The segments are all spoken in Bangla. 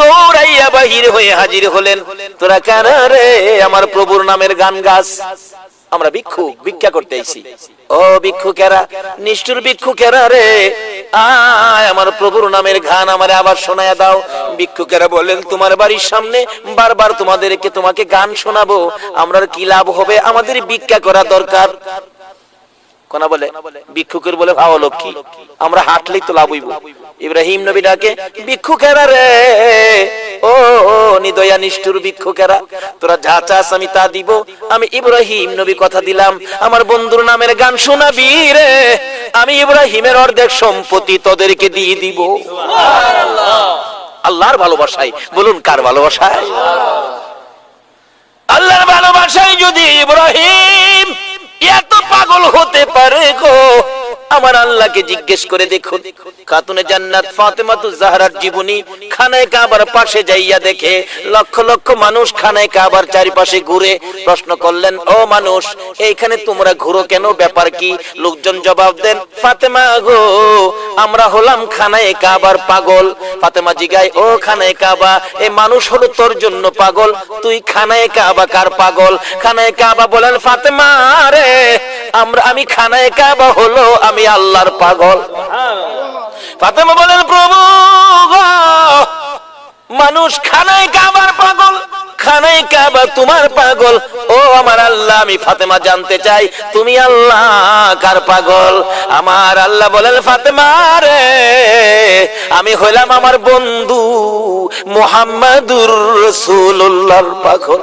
দৌড়াইয়া বাহির হয়ে হাজির হলেন। তোরা কারা রে আমার প্রভুর নামের গান গাছ আমরা ভিক্ষু, ভিক্ষা করতে আইছি। ও ভিক্ষুকেরা নিষ্ঠুর ভিক্ষুকেরা রে? আয় আমার প্রভুর নামের গান আমারে আবার শোনায় দাও। ভিক্ষুকেরা বললেন, তোমার বাড়ির সামনে বারবার তোমাদেরকে তোমাকে গান শোনাবো। আমরা কি লাভ হবে? আমাদের ভিক্ষা করা দরকার। কোনা বলে ভিক্ষুকের বলে ভাও লক্ষ্মী আমরা হাঁটলেই তো লাভ হইব। ইব্রাহিম নবী ডাকে ভিক্ষুকেরা রে ও নিদয়া নিষ্ঠুর ভিক্ষুকেরা তোরা যা চাস আমি তা দিব। আমি ইব্রাহিম নবী কথা দিলাম আমার বন্ধুর নামের গান শোনাবি রে আমি ইব্রাহিমের অর্ধেক সম্পত্তি তোদেরকে দিয়ে দিব। আল্লাহর ভালোবাসায় বলুন কার ভালোবাসায়? আল্লাহর ভালোবাসায় যদি ইব্রাহিম পাগল হতে পারে গো। আমার আল্লাহকে জিজ্ঞেস করে দেখুন। খাতুনে জান্নাত ফাতেমাতু জাহরার জীবনী খানায় কাবার পাশে যাইয়া দেখে লক্ষ লক্ষ মানুষ খানায় কাবার চারিপাশে ঘুরে প্রশ্ন করলেন, ও মানুষ, এইখানে তোমরা ঘুরো কেন? ব্যাপার কি? লোকজন জবাব দেন, ফাতেমা গো, আমরা হলাম খানায় কাবার পাগল। ফাতেমা জিগায় ও খানায় কাবা এই মানুষ হলো তোর জন্য পাগল? তুই খানায় কাবা কার পাগল? খানায় কাবা বলেন, ফাতেমা রে আমরা আমি খানায় কাবা হলো আমি আল্লাহর পাগল। ফাতেমা বলেন প্রভু মানুষ খানায় কাবার পাগল। খানায় কাবা, তোমার পাগল। ও আমার আল্লাহ, আমি ফাতেমা জানতে চাই, তুমি আল্লাহ কার পাগল? আমার আল্লাহ বলেন, ফাতেমা রে, আমি হইলাম আমার বন্ধু মোহাম্মদুর রসুল্লাহর পাগল।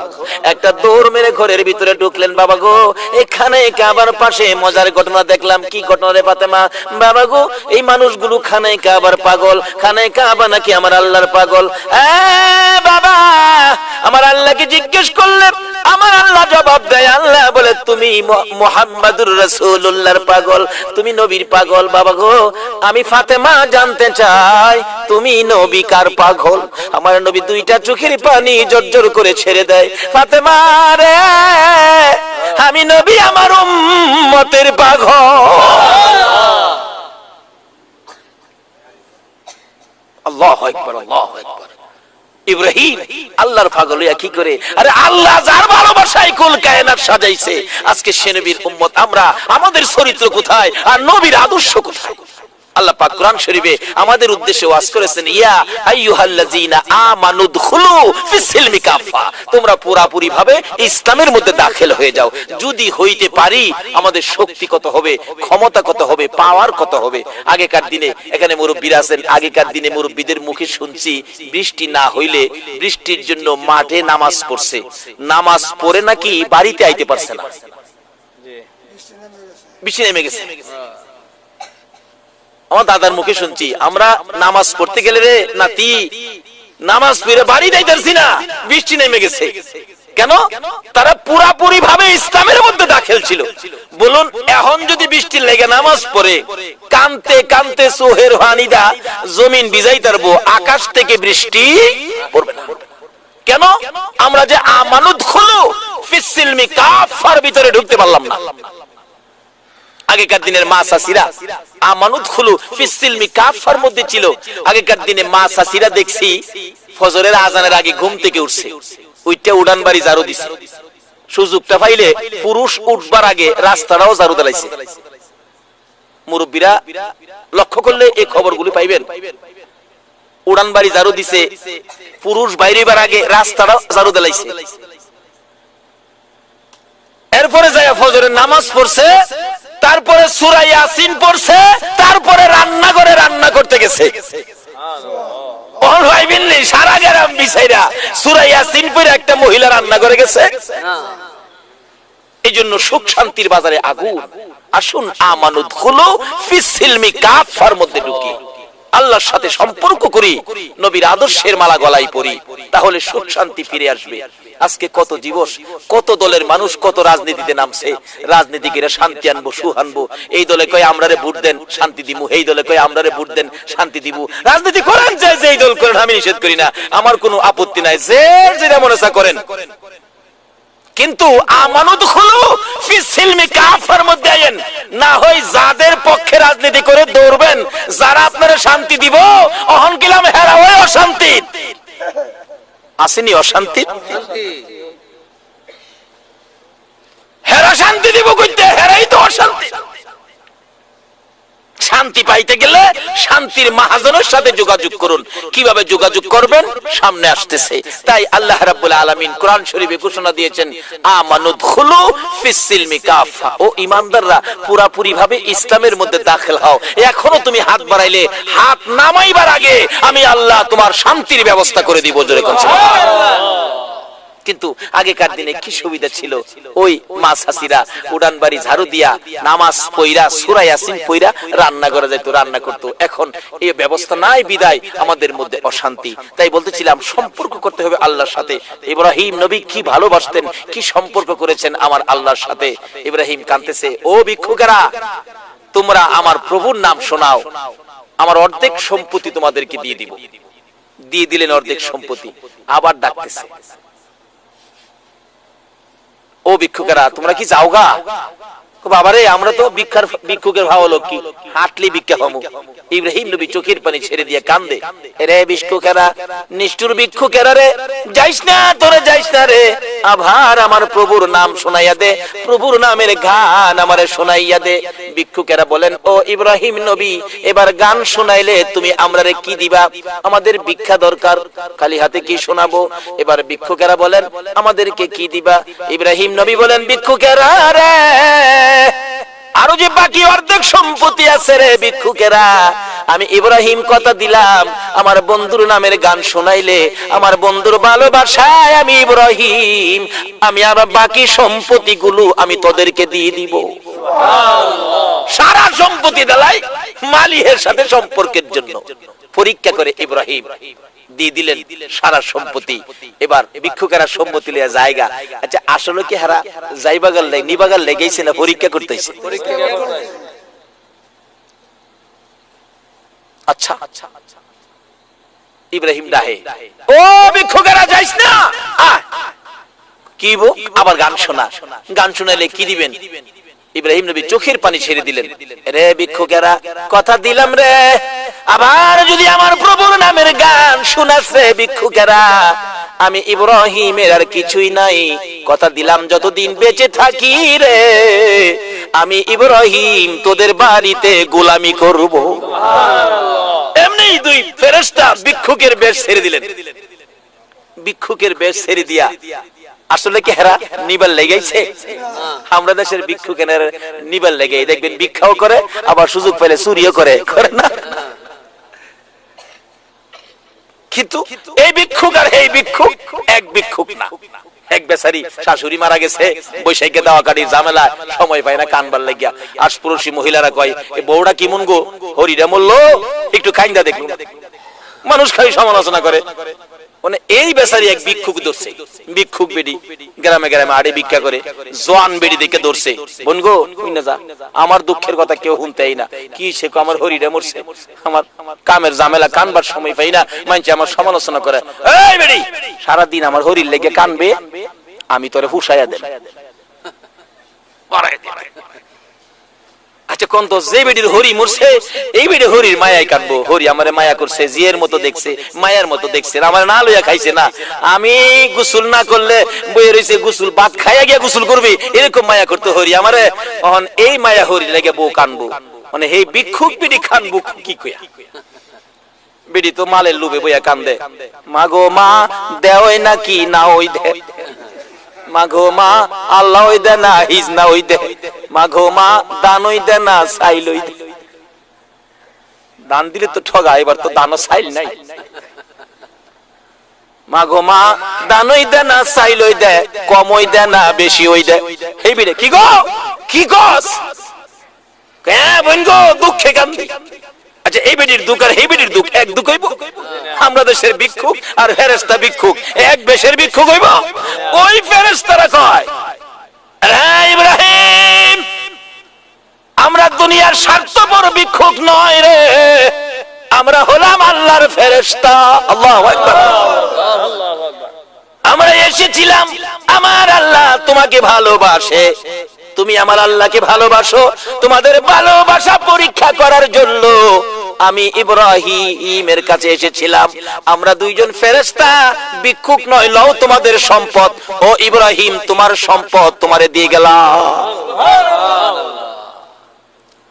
একটা দৌড় মেরে ঘরের ভিতরে ঢুকলেন, বাবা গো এখানে কাবার পাশে মজার ঘটনা দেখলাম। কি ঘটনা রে ফাতেমা? বাবা গো, এই মানুষগুলো খানে কাবার পাগল। খানে কাবা নাকি আমার আল্লাহর পাগল? বাবা আমার আল্লাহকে জিজ্ঞেস করলেন আমার আল্লাহ জবাব দেয়, আল্লাহ বলে, তুমি মোহাম্মদুর রসুল্লাহর পাগল, তুমি নবীর পাগল, বাবা গো, আমি ফাতেমা জানতে চাই, তুমি নবী কার পাগল? আমার নবী দুইটা চোখের পানি জর্জর করে ছেড়ে দেয়, ফাতেমা রে, আমি নবী আমার উম্মতের পাগল। আল্লাহ একবার আল্লাহ একবার ইব্রাহিম, আল্লাহর পাগল কি করে? আরে আল্লাহ যার ভালোবাসায় কুল কায়নাত সাজাইছে, আজকে সে নবীর উম্মত আমরা, আমাদের চরিত্র কোথায় আর নবীর আদর্শ কোথায়? আল্লাহ পাক কোরআন শরীফে আমাদের উদ্দেশ্যে ওয়াজ করেছেন, ইয়া আইয়ুহাল্লাযিনা আমানু দুখুলু ফিসসিলমি কাফা তোমরা পুরাপুরি ভাবে ইসলামের মধ্যে দাখিল হয়ে যাও। যদি হইতে পারি, আমাদের শক্তি কত হবে, ক্ষমতা কত হবে পাওয়ার কত হবে? আগেকার দিনে এখানে মুরব্বীরা আছেন, আগেকার দিনে মুরব্বীদের মুখে শুনছি, বৃষ্টি না হইলে বৃষ্টির জন্য মাঠে নামাজ পড়ছে। নামাজ পড়ে নাকি বাড়িতে আইতে পারছে না? বৃষ্টি নেমে গেছে। আমার দাদার মুখে শুনছি, আমরা নামাজ পড়তে গেলে রে নাতি, নামাজ পড়ে বাড়ি যাইতেছি না, বৃষ্টি নেমে গেছে। কেন? তারা পুরাপুরি ভাবে ইসলামের মধ্যে দাখিল ছিল। বলুন, এখন যদি বৃষ্টি লেগে নামাজ পড়ে, কানতে কানতে সোহের হানিদা জমিন বিজাই তারবো, আকাশ থেকে বৃষ্টি পড়বে না। কেন? আমরা যে আমানত খোলো ফিসিলমি কাফার ভিতরে ঢুকতে পারলাম না। আগেকার দিনের মা সাসিরা আমানুত খুলু ফিসিলমি কাফার মধ্যে ছিল। আগেকার দিনে মা সাসিরা দেখছি ফজরের আজানের আগে ঘুম থেকে উঠছে। ওইটা উড়ান বাড়ি জারু দিছে। সুযোগটা পাইলে পুরুষ উঠবার আগে রাস্তাটাও জারু দাঁড়াইছে মুরব্বীরা লক্ষ্য করলে এই খবরগুলি পাইবেন। উড়ান বাড়ি জারু দিছে, পুরুষ বাইরেবার আগে রাস্তাটাও জারু দাঁড়াইছে এরপরে যায় ফজরের নামাজ পড়ছে তারপরে সুরা ইয়াসিন পড়ছে, তারপরে রান্না করে রান্না করতে গেছে। সারা সুরা ইয়াসিন পড়ে একটা মহিলা রান্না করে গেছে। এই জন্য সুখ শান্তির বাজারে আগুন। আসুন আমানুদ হলো ফিসিলমি কাফার মধ্যে ঢুকি। আল্লাহর সাথে সম্পর্ক করি, নবীর আদর্শের মালা গলায় পরি, তাহলে সুখ শান্তি ফিরে আসবে। আজকে কত দিবস, কত দলের মানুষ কত রাজনীতিতে নামছে, রাজনীতিকেরা শান্তি আনব, সুখ আনব, এই দলে কয় আমরারে ভোট দেন, শান্তি দিব এই দলে কয় আমরারে ভোট দেন, শান্তি দিব রাজনীতি করেন যে যে এই দল করেন, আমি নিষেধ করি না, আমার কোনো আপত্তি নাই, যে যেটা মনে করেন। কিন্তু আমানত হলো, ফিসিলমি কাফার মধ্যে আইন আসেনি অশান্তি? হেরা শান্তি দিব কইতে হেরাই তো অশান্তি। শান্তি পাইতে গেলে শান্তির মাহাজনের সাথে যোগাযোগ করুন। কীভাবে যোগাযোগ করবেন? সামনে আসতেছে। তাই আল্লাহ রাব্বুল আলামিন কোরআন শরীফে ঘোষণা দিয়েছেন আমানুদখুলু ফিসসিলমি কাফা। ও ইমানদাররা পুরাপুরি ভাবে ইসলামের মধ্যে দাখিল হও। এখনও তুমি হাত বাড়াইলে, হাত নামাইবার আগে আমি আল্লাহ তোমার শান্তির ব্যবস্থা করে দিব। জোরে কোন কিন্তু আগেকার দিনে কি সুবিধা ছিল? ওই মাছ হাসিরা উড়ান বাড়ি ঝাড়ু দিয়া নামাজ পইরা সুরা ইয়াসিন পইরা রান্না করা যেত রান্না করত। এখন এই ব্যবস্থা নাই বিদায় আমাদের মধ্যে অশান্তি। তাই বলতেছিলাম সম্পর্ক করতে হবে আল্লাহর সাথে। ইব্রাহিম নবী কি ভালোবাসতেন কি সম্পর্ক করেছেন আমার আল্লাহর সাথে? ইব্রাহিম কানতেছে ও ভিক্ষুকেরা তোমরা আমার প্রভুর নাম শোনাও। আমার অর্ধেক সম্পত্তি তোমাদেরকে দিয়ে দিব। দিয়ে দিলেন অর্ধেক সম্পত্তি। আবার ডাকতেছে। ও ভিক্ষুকেরা তোমরা কি যাও গা বাবারে আমরা তো ভিক্ষার ভিক্ষুকের ভিক্ষা হমু। ইব্রাহিম নবী চোখের পানি ছেড়ে দিয়ে কান্দে। রে ভিক্ষুকেরা নিষ্ঠুর ভিক্ষুকেরা রে, যাইস না, তোরে যাইস না রে। আভার আমার প্রভুর নাম শোনাইয়া দে, প্রভুর নামের গান আমারে শোনাইয়া দে। ভিক্ষুকেরা বলেন, ও ইব্রাহিম নবী, এবার গান শোনাইলে তুমি আমরারে কি দিবা? আমাদের ভিক্ষা দরকার, খালি হাতে কি শোনাবো? এবার ভিক্ষুকেরা বলেন, আমাদেরকে কি দিবা? ইব্রাহিম নবী বলেন, ভিক্ষুকেরা রে আরও যে বাকি অর্ধেক সম্পত্তি আছে রে ভিক্ষুকেরা আমি ইব্রাহিম কথা দিলাম আমার বন্ধুর নামের গান শোনাইলে আমার বন্ধুর ভালোবাসায় আমি ইব্রাহিম আমি আমার বাকি সম্পত্তি গুলো আমি তোদেরকে দিয়ে দিব। সারা সম্পত্তি দেলাই মালিহের সাথে সম্পর্কের জন্য। পরীক্ষা করে ইব্রাহিম। দিয়ে দিলেন সারা সম্পত্তি। এবার ভিক্ষুকেরা সম্পত্তি লিয়া জায়গা। আচ্ছা আসলে কি হারা যাইবাগাল লেগ নিবাগাল লেগেছে না পরীক্ষা করতেছে? আচ্ছা। ইব্রাহিম ডাহে। ও ভিক্ষুকেরা যাইস না! কি বো আবার গান শোনা। গান শোনালে কি দিবেন? ইব্রাহিম নবী চোখের পানি ছেড়ে দিলেন। রে ভিক্ষুকেরা কথা দিলাম রে। আবার যদি আমার প্রভুর নামের গান শোনাছে ভিক্ষুকেরা, আমি ইব্রাহিমের আর কিছুই নাই। কথা দিলাম, যতদিন বেঁচে থাকি রে, আমি ইব্রাহিম তোদের বাড়িতে গোলামি করব। এমনি দুই ফেরেশতা ভিক্ষুকের বেশ ছেড়ে দিলেন। ভিক্ষুকের বেশ ছেড়ে দিয়া, আসলে কি হেরা নিবার লেগেছে? আমরা দেশের ভিক্ষুকের নিবার লেগে দেখবেন ভিক্ষাও করে, আবার সুযোগ পেলে চুরিও করে করে না? কিন্তু এই ভিক্ষুক আর এই ভিক্ষুক এক ভিক্ষুক না। এক শাশুড়ি মারা গেছে, বৈশাখে দেওয়া ঝামেলা সময় পায় না কানবার লাগিয়া। আশপুরুষী মহিলারা কয়, এ কি মন গো হরিরা মরলো একটু কাইন্দা দেখুন মানুষ খাই সমালোচনা করে। মানে এই বেচারি এক ভিক্ষুক ধরছে। ভিক্ষুক বেডি, গ্রামে গ্রামে আড়ে ভিক্ষা করে, জোয়ান বেডি দেখে ধরছে। বোন গো কই না যা। আমার দুঃখের কথা কেউ শুনতেই না। কি সে আমার হরিরে মরছে। আমার কামের ঝামেলা কানবার সময় পাই না। মানছে আমার সমালোচনা করে। এই বেডি সারা দিন আমার হরির লেগে কানবে। আমি তোরে হুসাইয়া দেব। আচ্ছা কোন যে বেডির হরি মরছে, এই বেডি হরির মায়াই কাটবো। হরি আমারে মায়া করছে, জিয়ের মতো দেখছে, মায়ার মতো দেখছে আমার না লইয়া খাইছে না। আমি গোসল না করলে বইয়ে রইছে, গোসল ভাত খাইয়া গিয়া গোসল করবি। এরকম মায়া করতে হরি আমারে। তখন এই মায়া হরি লেগে বউ কানবো। মানে এই ভিক্ষুক বিডি খানবো কি কইয়া? বিডি তো মালের লুবে বইয়া কান্দে। মাগো মা দেওই নাকি না ওই দে। মাঘো মা, আল্লাহ ওই দে না, হিজ না ওই দে। মা দান ওই দে না সাইল দান দিলে তো ঠগা, এবার তো দানও নাই। মা দান ওই দে না সাইল দে কম ওই দে না বেশি ওই দে কি গো? কি হ্যাঁ বোন গো, দুঃখে আচ্ছা এই বেডির দুঃখ আর এই বেডির দুঃখ, এক দুঃখ হইব? আমরা দেশের ভিক্ষুক আর ফেরেস্তা ভিক্ষুক, এক বেশের ভিক্ষুক হইব? ওই ফেরেস্তারা কয় হ্যাঁ ইব্রাহিম আমরা দুনিয়ার স্বার্থপর ভিক্ষুক নয় রে। আমরা হলাম আল্লাহর ফেরেস্তা আল্লাহ আমরা এসেছিলাম, আমার আল্লাহ তোমাকে ভালোবাসে। তুমি আমার আল্লাহকে ভালোবাসো, তোমাদের ভালোবাসা পরীক্ষা করার জন্য আমি ইব্রাহিমের কাছে এসেছিলাম। আমরা দুইজন ফেরেশতা, ভিক্ষুক নয়, লও তোমাদের সম্পদ। ও ইব্রাহিম, তোমার সম্পদ তোমারে দিয়ে গেলাম।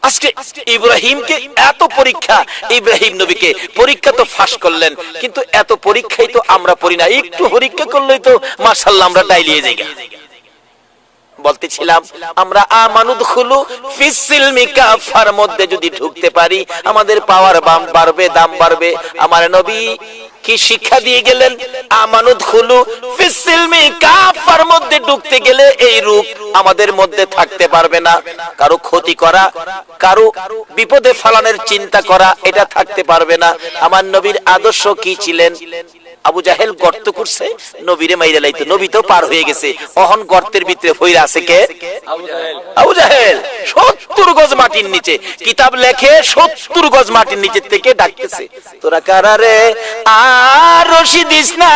আজকে ইব্রাহিমকে এত পরীক্ষা, ইব্রাহিম নবীকে পরীক্ষা তো ফাঁস করলেন, কিন্তু এত পরীক্ষাই তো আমরা পড়ি না, একটু পরীক্ষা করলেই তো মার্শাল্লাহ আমরা ডাইলিয়ে যাই বলতেছিলাম, আমরা আমানুদ খুলু ফিসিলমি মধ্যে যদি ঢুকতে পারি, আমাদের পাওয়ার বাম বাড়বে, দাম বাড়বে। আমার নবী কি শিক্ষা দিয়ে গেলেন? মধ্যে ঢুকতে গেলে এই রূপ আমাদের মধ্যে থাকতে পারবে না। কারও ক্ষতি করা, কারও বিপদে ফালানোর চিন্তা করা, এটা থাকতে পারবে না। আমার নবীর আদর্শ কি ছিলেন? আবু জাহেল গর্ত করছে নবীরে মাইরে লাইতো নবী তো পার হয়ে গেছে। অহন গর্তের ভিতরে ফইরা আছে কে? আবু জাহেল। সত্তর গজ মাটির নিচে কিতাব লেখে সত্তর গজ মাটির নিচে থেকে ডাকতেছে। তোরা কারারে আর রশি দিস না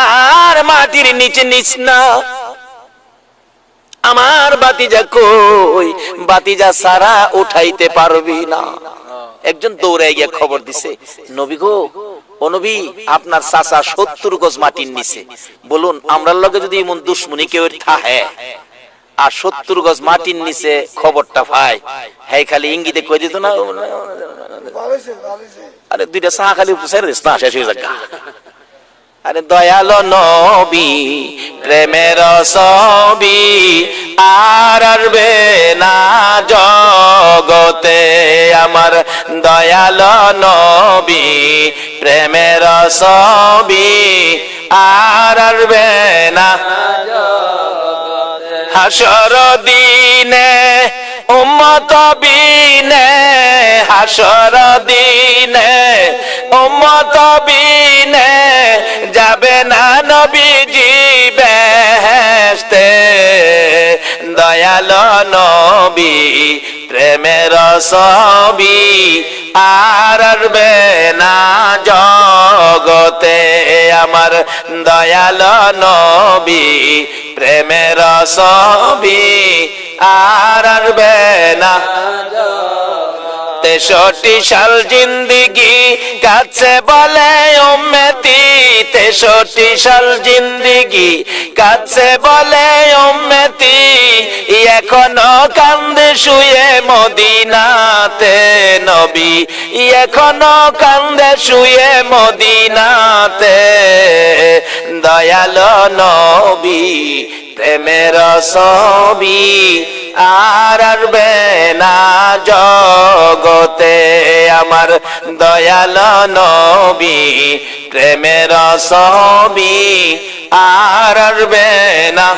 আর মাটির নিচে নিস না। আমার বাতিজা কই? বাতিজা সারা উঠাইতে পারবি না। একজন দৌড়াই গিয়ে খবর দিছে নবী গো ও নবী আপনার চাচা সত্তর গজ মাটির নিচে। বলুন আমরার লগে যদি এমন দুশ্মনী কেউ থাহে আর সত্তর গজ মাটির নিচে খবরটা ভাই হ্যাঁ খালি ইঙ্গিতে কই দিত না? আরে দুইটা চা খালি শেষ হয়ে যাক আরে দয়াল নবী, প্রেমের সবি আর আরবে না জগতে। আমার দয়াল নবী, প্রেমের সবি আর আরবে না হাসর দিনে, উম্মত বিনে, হাসর দিনে, উম্মত বিনে যাবে না নবীজি বেহেশতে। দয়াল নবী, প্রেমের সবি আর না জগতে। আমার দয়াল নবী, প্রেমের সবি আর আরবে না তেষট্টি সাল জিন্দিগি কাছে বলে উম্মতি। তেষট্টি সাল জিন্দিগি কাছে বলে উম্মতি। এখনও কান্দে শুয়ে মদিনাতে নবী। এখনও কান্দে শুয়ে মদিনাতে দয়াল নবী, প্রেমের সবি আর আরবে না জগতে আমার দয়াল নবী প্রেমের সবি আর না।